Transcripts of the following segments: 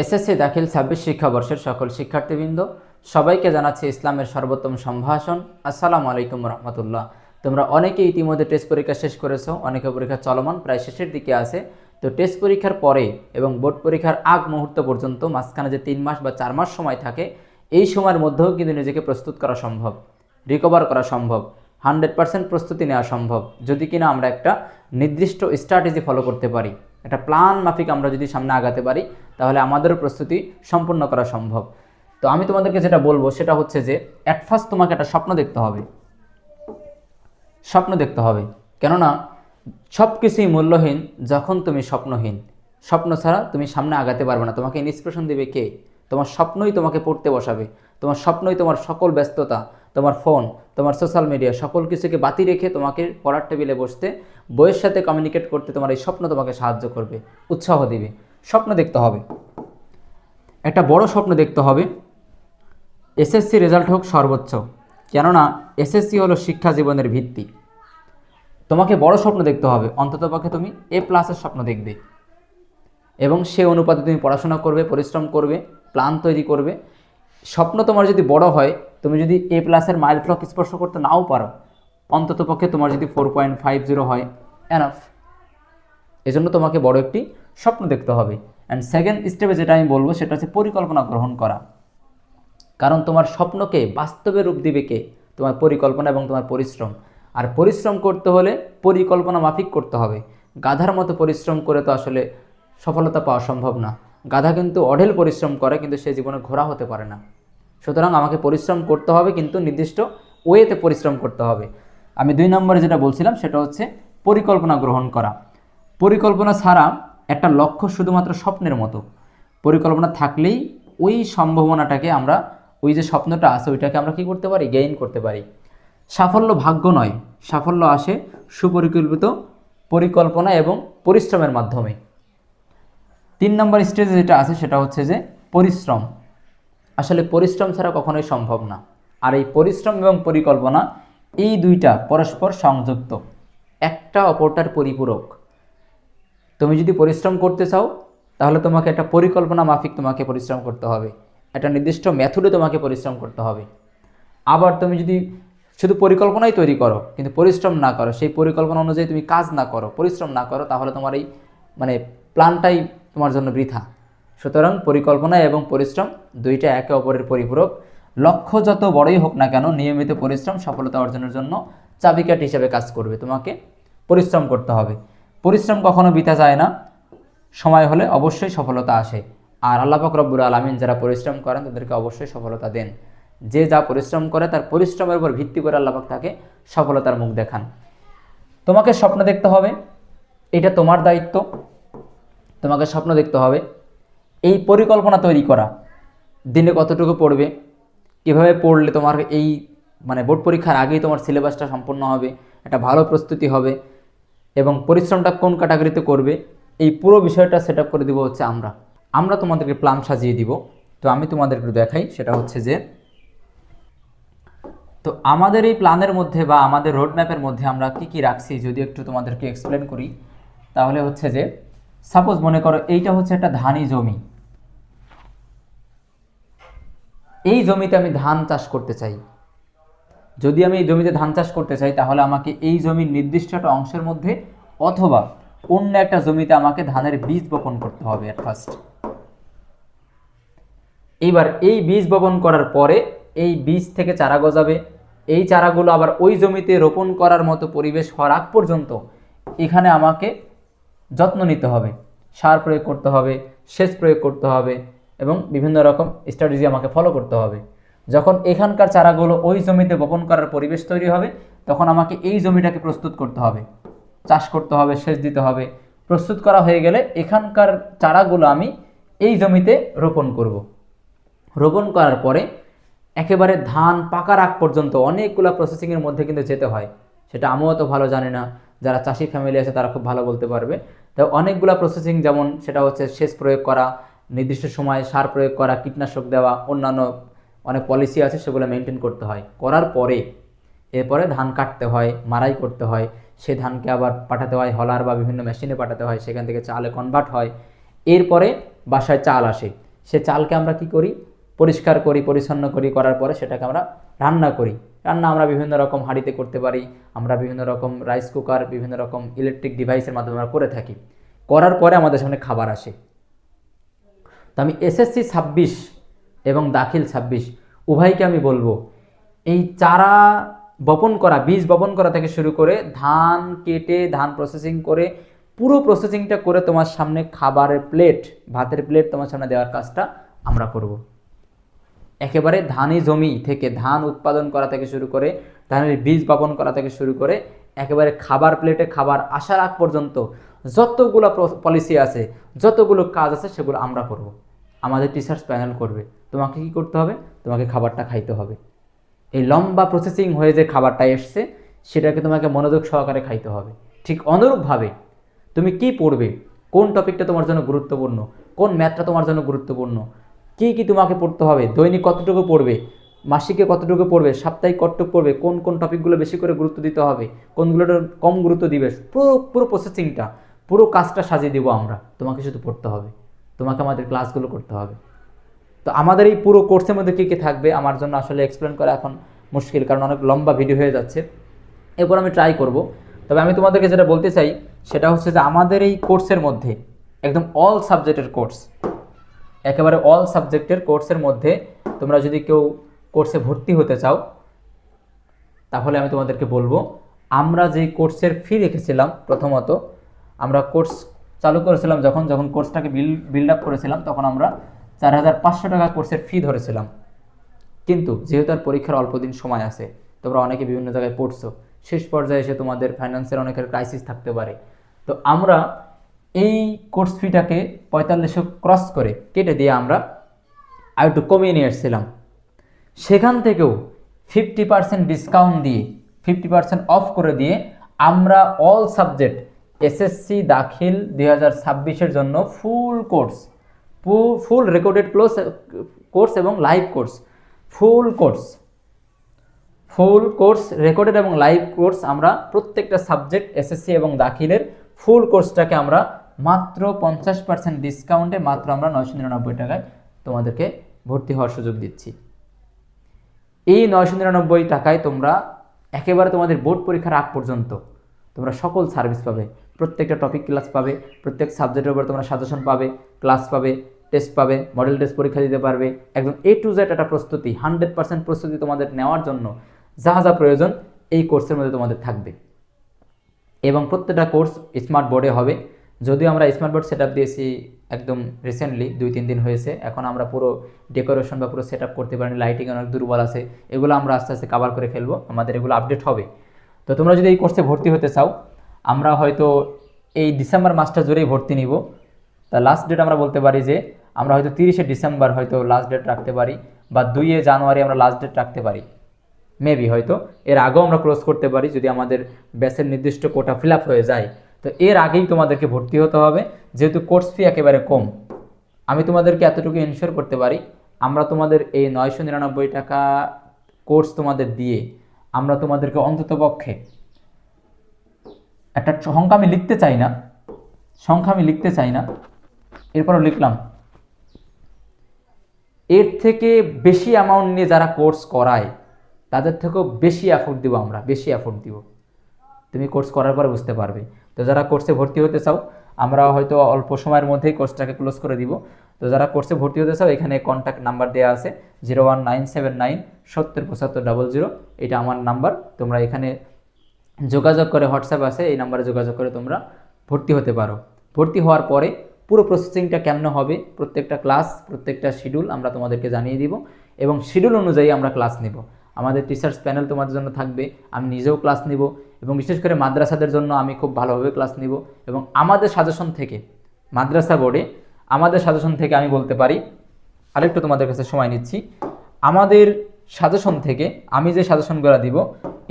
SSC দাখিল ছাব্বিশ শিক্ষাবর্ষের সকল শিক্ষার্থীবৃন্দ, সবাইকে জানাচ্ছি ইসলামের সর্বোত্তম সম্ভাষণ। আসসালামু আলাইকুম রহমতুল্লাহ। তোমরা অনেকে ইতিমধ্যে টেস্ট পরীক্ষা শেষ করেছ অনেকে পরীক্ষা চলমান, প্রায় শেষের দিকে আছে। তো টেস্ট পরীক্ষার পরে এবং বোর্ড পরীক্ষার আগ মুহূর্ত পর্যন্ত, মাঝখানে যে তিন মাস বা চার মাস সময় থাকে, এই সময়ের মধ্যেও কিন্তু নিজেকে প্রস্তুত করা সম্ভব রিকভার করা সম্ভব হান্ড্রেড পার্সেন্ট প্রস্তুতি নেওয়া সম্ভব। যদি কিনা আমরা একটা নির্দিষ্ট স্ট্র্যাটেজি ফলো করতে পারি। একটা প্ল্যান মাফিক আমরা যদি সামনে আগাতে পারি, তাহলে আমাদেরও প্রস্তুতি সম্পূর্ণ করা সম্ভব। তো আমি তোমাদেরকে যেটা বলব, সেটা হচ্ছে যে অ্যাট ফার্স্ট তোমাকে একটা স্বপ্ন দেখতে হবে। স্বপ্ন দেখতে হবে। কেননা সব কিছুই মূল্যহীন যখন তুমি স্বপ্নহীন। স্বপ্ন ছাড়া তুমি সামনে আগাতে পারবে না। তোমাকে ইন্সপিরেশন দেবে কে? তোমার স্বপ্নই তোমাকে পড়তে বসাবে। তোমার স্বপ্নই তোমার সকল ব্যস্ততা, তোমার ফোন তোমার সোশ্যাল মিডিয়া সকল কিছুকে বাতি রেখে তোমাকে পড়ার টেবিলে বসতে বইয়ের সাথে কমিউনিকেট করতে তোমার এই স্বপ্ন তোমাকে সাহায্য করবে, উৎসাহ দেবে। স্বপ্ন দেখতে হবে। একটা বড় স্বপ্ন দেখতে হবে। এসএসসি রেজাল্ট হোক সর্বোচ্চ, কেননা এসএসসি হলো শিক্ষা জীবনের ভিত্তি। তোমাকে বড় স্বপ্ন দেখতে হবে অন্ততপক্ষে তুমি এ প্লাসের স্বপ্ন দেখবে। এবং সে অনুপাতে তুমি পড়াশোনা করবে, পরিশ্রম করবে প্ল্যান তৈরি করবে। স্বপ্ন তোমার যদি বড় হয়, তুমি যদি এ প্লাসের মাইল ফ্লক স্পর্শ করতে নাও পারো অন্ততপক্ষে তোমার যদি ফোর পয়েন্ট ফাইভ জিরো হয় এনাফ এজন্য তোমাকে বড় একটি স্বপ্ন দেখতে হবে। অ্যান্ড সেকেন্ড স্টেপে যেটা আমি বলব, সেটা হচ্ছে পরিকল্পনা গ্রহণ করা। কারণ তোমার স্বপ্নকে বাস্তবে রূপ দিবে কে? তোমার পরিকল্পনা এবং তোমার পরিশ্রম। আর পরিশ্রম করতে হলে পরিকল্পনা মাফিক করতে হবে। গাধার মতো পরিশ্রম করে তো আসলে সফলতা পাওয়া সম্ভব না। গাধা কিন্তু অঢেল পরিশ্রম করে, কিন্তু সে জীবনে ঘোরা হতে পারে না। সুতরাং আমাকে পরিশ্রম করতে হবে, কিন্তু নির্দিষ্ট ওয়েতে পরিশ্রম করতে হবে। আমি দুই নম্বরে যেটা বলছিলাম, সেটা হচ্ছে পরিকল্পনা গ্রহণ করা। পরিকল্পনা ছাড়া একটা লক্ষ্য শুধুমাত্র স্বপ্নের মতো। পরিকল্পনা থাকলেই ওই সম্ভাবনাটাকে আমরা, ওই যে স্বপ্নটা আছে, ওইটাকে আমরা কি করতে পারি? গেইন করতে পারি। সাফল্য ভাগ্য নয়। সাফল্য আসে সুপরিকল্পিত পরিকল্পনা এবং পরিশ্রমের মাধ্যমে। তিন নম্বর স্টেজে যেটা আছে, সেটা হচ্ছে যে পরিশ্রম। আসলে পরিশ্রম ছাড়া কখনোই সম্ভব না। আর এই পরিশ্রম এবং পরিকল্পনা, এই দুইটা পরস্পর সংযুক্ত। একটা অপরটার পরিপূরক। তুমি যদি পরিশ্রম করতে চাও, তাহলে তোমাকে একটা পরিকল্পনা মাফিক তোমাকে পরিশ্রম করতে হবে। একটা নির্দিষ্ট মেথডে তোমাকে পরিশ্রম করতে হবে। আবার তুমি যদি শুধু পরিকল্পনাই তৈরি করো, কিন্তু পরিশ্রম না করো, সেই পরিকল্পনা অনুযায়ী তুমি কাজ না করো, পরিশ্রম না করো, তাহলে তোমার এই মানে প্ল্যানটাই তোমার জন্য বৃথা। সুতরাং পরিকল্পনা এবং পরিশ্রম দুইটা একে অপরের পরিপূরক। লক্ষ্য যত বড়ই হোক না কেন, নিয়মিত পরিশ্রম সফলতা অর্জনের জন্য চাবিকাঠ হিসেবে কাজ করবে। তোমাকে পরিশ্রম করতে হবে। পরিশ্রম কখনো বিতা যায় না। সময় হলে অবশ্যই সফলতা আসে। আর আল্লাহ পাক রব্বুর আলমিন যারা পরিশ্রম করেন, তাদেরকে অবশ্যই সফলতা দেন। যে যা পরিশ্রম করে, তার পরিশ্রমের উপর ভিত্তি করে আল্লাহ পাক তাকে সফলতার মুখ দেখান। তোমাকে স্বপ্ন দেখতে হবে। এটা তোমার দায়িত্ব। তোমাকে স্বপ্ন দেখতে হবে। এই পরিকল্পনা তৈরি করা। দিনে কতটুকু পড়বে? কীভাবে পড়লে তোমার এই মানে বোর্ড পরীক্ষার আগেই তোমার সিলেবাসটা সম্পূর্ণ হবে? একটা ভালো প্রস্তুতি হবে। এবং পরিশ্রমটা কোন ক্যাটাগরিতে করবে, এই পুরো বিষয়টা সেট করে দিব হচ্ছে আমরা। আমরা তোমাদেরকে প্ল্যান সাজিয়ে দিব। তো আমি তোমাদেরকে দেখাই, সেটা হচ্ছে যে, তো আমাদের এই প্ল্যানের মধ্যে বা আমাদের রোড ম্যাপের মধ্যে আমরা কি কি রাখছি, যদি একটু তোমাদেরকে এক্সপ্লেন করি, তাহলে হচ্ছে যে সাপোজ মনে করো এইটা হচ্ছে একটা ধানি জমি। এই জমিতে আমি ধান চাষ করতে চাই। যদি আমি এই জমিতে ধান চাষ করতে চাই, তাহলে আমাকে এই জমির নির্দিষ্ট একটা অংশের মধ্যে অথবা অন্য একটা জমিতে আমাকে ধানের বীজ বপন করতে হবে ফার্স্ট এইবার এই বীজ বপন করার পরে এই বীজ থেকে চারা গজাবে। এই চারাগুলো আবার ওই জমিতে রোপণ করার মতো পরিবেশ হওয়ার আগ পর্যন্ত এখানে আমাকে যত্ন নিতে হবে, সার প্রয়োগ করতে হবে, সেচ প্রয়োগ করতে হবে এবং বিভিন্ন রকম স্ট্র্যাটেজি আমাকে ফলো করতে হবে। যখন এখানকার চারাগুলো ওই জমিতে বপন করার পরিবেশ তৈরি হবে, তখন আমাকে এই জমিটাকে প্রস্তুত করতে হবে। চাষ করতে হবে, সেচ দিতে হবে। প্রস্তুত করা হয়ে গেলে এখানকার চারাগুলো আমি এই জমিতে রোপণ করব। রোপণ করার পরে একেবারে ধান পাকার আগ পর্যন্ত অনেকগুলো প্রসেসিংয়ের মধ্যে কিন্তু যেতে হয়। সেটা আমিও তো ভালো জানি না। যারা চাষি ফ্যামিলি আছে, তারা খুব ভালো বলতে পারবে। তো অনেকগুলো প্রসেসিং যেমন সেটা হচ্ছে সেচ প্রয়োগ করা, নির্দিষ্ট সময়ে সার প্রয়োগ করা, কীটনাশক দেওয়া, অন্যান্য অনেক পলিসি আছে সেগুলো মেনটেন করতে হয়। করার পরে, এরপরে ধান কাটতে হয় মারাই করতে হয়, সে ধানকে আবার পাঠাতে হয়, হলার বা বিভিন্ন মেশিনে পাঠাতে হয়, সেখান থেকে চালে কনভার্ট হয়। এরপরে বাসায় চাল আসে। সে চালকে আমরা কি করি? পরিষ্কার করি, পরিচ্ছন্ন করি, করার পরে সেটাকে আমরা রান্না করি। রান্না আমরা বিভিন্ন রকম হাঁড়িতে করতে পারি, আমরা বিভিন্ন রকম রাইস কুকার বিভিন্ন রকম ইলেকট্রিক ডিভাইসের মাধ্যমে আমরা করে থাকি। করার পরে আমাদের সামনে খাবার আসে। তো আমি এসএসসি ছাব্বিশ এবং দাখিল ছাব্বিশ উভয়কে আমি বলব, এই চারা বপন করা, বীজ বপন করা থেকে শুরু করে ধান কেটে, ধান প্রসেসিং করে, পুরো প্রসেসিংটা করে তোমার সামনে খাবারের প্লেট ভাতের প্লেট তোমার সামনে দেওয়ার কাজটা আমরা করব। একেবারে ধানি জমি থেকে ধান উৎপাদন করা থেকে শুরু করে, ধানের বীজ বপন করা থেকে শুরু করে, একেবারে খাবার প্লেটে খাবার আসার আগ পর্যন্ত যতগুলো পলিসি আছে, যতগুলো কাজ আছে, সেগুলো আমরা করব। আমাদের টিচার্স প্যানেল করবে তোমাকে কি করতে হবে? তোমাকে খাবারটা খাইতে হবে। এই লম্বা প্রসেসিং হয়ে যে খাবারটা এসছে, সেটাকে তোমাকে মনোযোগ সহকারে খাইতে হবে। ঠিক অনুরূপভাবে তুমি কি পড়বে? কোন টপিকটা তোমার জন্য গুরুত্বপূর্ণ? কোন ম্যাথটা তোমার জন্য গুরুত্বপূর্ণ? কি কি তোমাকে পড়তে হবে? দৈনিক কতটুকু পড়বে? মাসিকে কতটুকু পড়বে? সাপ্তাহিক কতটুকু পড়বে? কোন কোন টপিকগুলো বেশি করে গুরুত্ব দিতে হবে? কোনগুলোর কম গুরুত্ব দিবে? পুরো পুরো প্রসেসিংটা পুরো কাজটা সাজিয়ে দিব আমরা। তোমাকে শুধু পড়তে হবে। তোমাকে আমাদের ক্লাসগুলো করতে হবে। তো আমাদের এই পুরো কোর্সের মধ্যে কী কী থাকবে আমার জন্য আসলে এক্সপ্লেন করা এখন মুশকিল, কারণ অনেক লম্বা ভিডিও হয়ে যাচ্ছে। এরপর আমি ট্রাই করব। তবে আমি তোমাদেরকে যেটা বলতে চাই, সেটা হচ্ছে যে আমাদের এই কোর্সের মধ্যে একদম অল সাবজেক্টের কোর্স একেবারে অল সাবজেক্টের কোর্সের মধ্যে তোমরা যদি কেউ কোর্সে ভর্তি হতে চাও, তাহলে আমি তোমাদেরকে বলব, আমরা যে কোর্সের ফি রেখেছিলাম প্রথমত, আমরা কোর্স চালু করেছিলাম যখন যখন কোর্সটাকে বিল বিল্ড আপ করেছিলাম, তখন আমরা চার হাজার পাঁচশো টাকা কোর্সের ফি ধরেছিলাম। কিন্তু যেহেতু আর পরীক্ষার অল্প দিন সময় আছে, তোমরা অনেকে বিভিন্ন জায়গায় পড়ছো, শেষ পর্যায়ে এসে তোমাদের ফাইন্যান্সের অনেকের ক্রাইসিস থাকতে পারে। তো আমরা এই কোর্স ফিটাকে পঁয়তাল্লিশশো ক্রস করে কেটে দিয়ে আমরা আর একটু কমিয়ে নিয়ে এসেছিলাম। সেখান থেকেও ফিফটি পার্সেন্ট ডিসকাউন্ট দিয়ে ফিফটি পার্সেন্ট অফ করে দিয়ে আমরা অল সাবজেক্ট এসএসসি দাখিল দুই হাজার জন্য full course full recorded close course এবং live course full course full course recorded এবং লাইভ কোর্স আমরা প্রত্যেকটা সাবজেক্ট এসএসসি এবং দাখিলের ফুল কোর্সটাকে আমরা মাত্র পঞ্চাশ পার্সেন্ট ডিসকাউন্টে মাত্র আমরা নয়শো নিরানব্বই টাকায় তোমাদেরকে ভর্তি হওয়ার সুযোগ দিচ্ছি। এই নয়শো নিরানব্বই টাকায় তোমরা একেবারে তোমাদের বোর্ড পরীক্ষার আগ পর্যন্ত তোমরা সকল সার্ভিস পাবে। প্রত্যেকটা টপিক ক্লাস পাবে, প্রত্যেক সাবজেক্টের উপর তোমরা সাজেশন পাবে ক্লাস পাবে টেস্ট পাবে মডেল টেস্ট পরীক্ষা দিতে পারবে। একদম এ টু জেড একটা প্রস্তুতি হান্ড্রেড পার্সেন্ট প্রস্তুতি তোমাদের নেওয়ার জন্য যা যা প্রয়োজন এই কোর্সের মধ্যে তোমাদের থাকবে। এবং প্রত্যেকটা কোর্স স্মার্ট বোর্ডে হবে। যদিও আমরা স্মার্ট বোর্ড সেট দিয়েছি একদম রিসেন্টলি দুই, তিন দিন হয়েছে। এখন আমরা পুরো ডেকোরেশন বা পুরো সেট করতে পারিনি লাইটিং অনেক দুর্বল আছে। এগুলো আমরা আস্তে আস্তে কাভার করে ফেলব। আমাদের এগুলো আপডেট হবে। তো তোমরা যদি এই কোর্সে ভর্তি হতে চাও, আমরা হয়তো এই ডিসেম্বর মাসটা জুড়েই ভর্তি নিব। তা লাস্ট ডেট আমরা বলতে পারি যে, আমরা হয়তো তিরিশে ডিসেম্বর হয়তো লাস্ট ডেট রাখতে পারি বা দুইয়ে জানুয়ারি আমরা লাস্ট ডেট রাখতে পারি। মেবি হয়তো। এর আগেও আমরা ক্লোজ করতে পারি যদি আমাদের ব্যাসের নির্দিষ্ট কোটা ফিল আপ হয়ে যায়। তো এর আগেই তোমাদেরকে ভর্তি হতে হবে। যেহেতু কোর্স ফি একেবারে কম, আমি তোমাদেরকে এতটুকু ইনশিওর করতে পারি, আমরা তোমাদের এই নয়শো নিরানব্বই টাকা কোর্স তোমাদের দিয়ে আমরা তোমাদেরকে অন্ততপক্ষে একটা সংখ্যা আমি লিখতে চাই না, সংখ্যা আমি লিখতে চাই না। এরপরও লিখলাম, এর থেকে বেশি অ্যামাউন্ট নিয়ে যারা কোর্স করায়, তাদের থেকেও বেশি অ্যাফোর্ড দিব আমরা, বেশি অ্যাফোর্ড দিব। তুমি কোর্স করার পরে বুঝতে পারবে। তো যারা কোর্সে ভর্তি হতে চাও আমরা হয়তো অল্প সময়ের মধ্যেই কোর্সটাকে ক্লোজ করে দিব। তো যারা কোর্সে ভর্তি হতে চাও, এখানে কন্ট্যাক্ট নাম্বার দেওয়া আছে zero one nine seven nine সত্তর পঁচাত্তর ডাবল জিরো এটা আমার নাম্বার তোমরা এখানে যোগাযোগ করে, হোয়াটসঅ্যাপ আছে, এই নাম্বারে যোগাযোগ করে তোমরা ভর্তি হতে পারো। ভর্তি হওয়ার পরে পুরো প্রসেসিংটা কেমন হবে, প্রত্যেকটা ক্লাস প্রত্যেকটা শিডিউল আমরা তোমাদেরকে জানিয়ে দিব, এবং শিডিউল অনুযায়ী আমরা ক্লাস নেব। আমাদের টিচার্স প্যানেল তোমাদের জন্য থাকবে। আমি নিজেও ক্লাস নিব এবং বিশেষ করে মাদ্রাসাদের জন্য আমি খুব ভালোভাবে ক্লাস নিব এবং আমাদের সাজেশন থেকে, মাদ্রাসা বোর্ডে আমাদের সাজেশন থেকে আমি বলতে পারি, আরেকটু তোমাদের কাছে সময় নিচ্ছি। আমাদের সাজেশন থেকে আমি যে সাজেশনগুলো দিব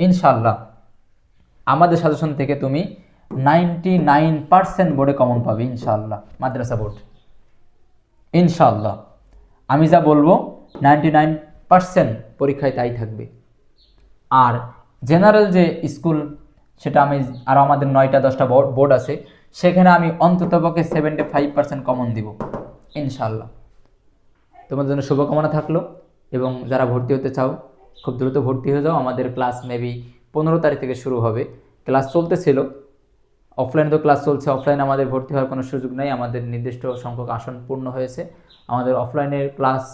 ইনশাল্লাহ আমাদের সাজেশন থেকে তুমি নাইনটি নাইন পার্সেন্ট বোর্ডে কমন পাবে ইনশাল্লাহ মাদ্রাসা বোর্ড ইনশাল্লাহ আমি যা বলব নাইনটি নাইন পার্সেন্ট পরীক্ষায় তাই থাকবে। আর জেনারেল যে স্কুল, সেটা আমি আরও আমাদের নয়টা, দশটা বোর্ড আছে, সেখানে আমি অন্ততপক্ষে সেভেন্টি ফাইভ পার্সেন্ট কমন দিব ইনশাল্লাহ তোমার জন্য শুভকামনা থাকল, এবং যারা ভর্তি হতে চাও, খুব দ্রুত ভর্তি হয়ে যাও। আমাদের ক্লাস মেবি পনেরো তারিখ থেকে শুরু হবে। ক্লাস চলতেছিল, অফলাইনে তো ক্লাস চলছে, অফলাইনে আমাদের ভর্তি হওয়ার কোনো সুযোগ নেই। আমাদের নির্দিষ্ট সংখ্যক আসন পূর্ণ হয়েছে। আমাদের অফলাইনের ক্লাস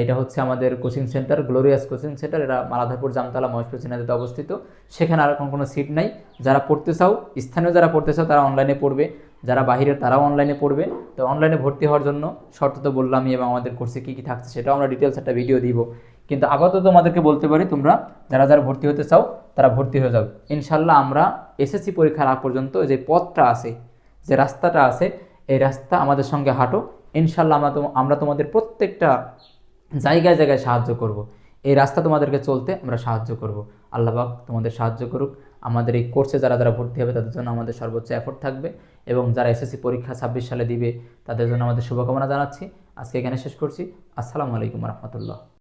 এটা হচ্ছে আমাদের coaching centre, glorious coaching centre. এটা মালাধারপুর, জামতলা, মহেশপুর চিনাদিতে অবস্থিত। সেখানে আর এখন কোনো সিট নাই। যারা পড়তে চাও, স্থানীয় যারা পড়তে চাও, তারা অনলাইনে পড়বে। যারা বাহিরের তারাও অনলাইনে পড়বে। তো অনলাইনে ভর্তি হওয়ার জন্য শর্ত তো বললামই এবং আমাদের কোর্সে কী কী থাকছে সেটাও আমরা ডিটেলস একটা ভিডিও দিব। কিন্তু আপাতত তোমাদেরকে বলতে পারি, তোমরা যারা যারা ভর্তি হতে চাও, তারা ভর্তি হয়ে যাও। ইনশাল্লাহ আমরা এসএসসি পরীক্ষার আগ পর্যন্ত যে পথটা আছে, যে রাস্তাটা আছে, এই রাস্তা আমাদের সঙ্গে হাঁটো। ইনশাল্লাহ আমরা আমরা তোমাদের প্রত্যেকটা জায়গায় জায়গায় সাহায্য করব। এই রাস্তা তোমাদেরকে চলতে আমরা সাহায্য করব। আল্লাহবাক তোমাদের সাহায্য করুক আমাদের এই কোর্সে যারা যারা ভর্তি হবে তাদের জন্য আমাদের সর্বোচ্চ এফোর্ট থাকবে এবং যারা এসএসসি পরীক্ষা ছাব্বিশ সালে দিবে তাদের জন্য আমাদের শুভকামনা জানাচ্ছি আজকে এখানে শেষ করছি আসসালামু আলাইকুম রহমতুল্লাহ